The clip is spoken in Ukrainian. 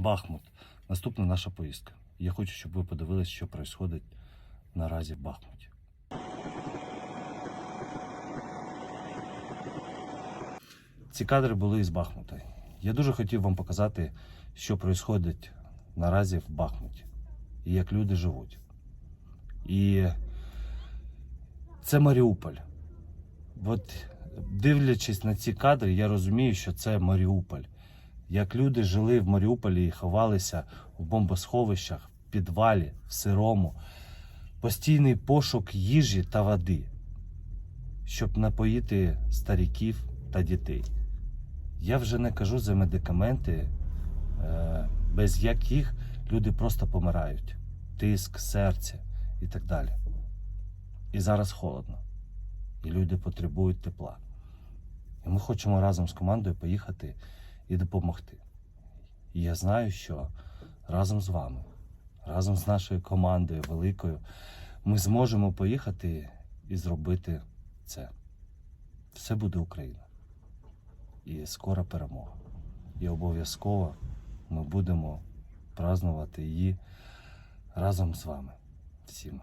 Бахмут. Наступна наша поїздка. Я хочу, щоб ви подивилися, що відбувається наразі в Бахмуті. Ці кадри були із Бахмута. Я дуже хотів вам показати, що відбувається наразі в Бахмуті і як люди живуть. І це Маріуполь. От дивлячись на ці кадри, я розумію, що це Маріуполь. Як люди жили в Маріуполі і ховалися в бомбосховищах, в підвалі, в сирому, постійний пошук їжі та води, щоб напоїти старіків та дітей. Я вже не кажу за медикаменти, е, без яких люди просто помирають. Тиск, серце і так далі. І зараз холодно. І люди потребують тепла. І ми хочемо разом з командою поїхати і допомогти. І я знаю, що разом з вами, разом з нашою командою великою, ми зможемо поїхати і зробити це. Все буде Україна. І скора перемога. І обов'язково ми будемо празнувати її разом з вами всіма.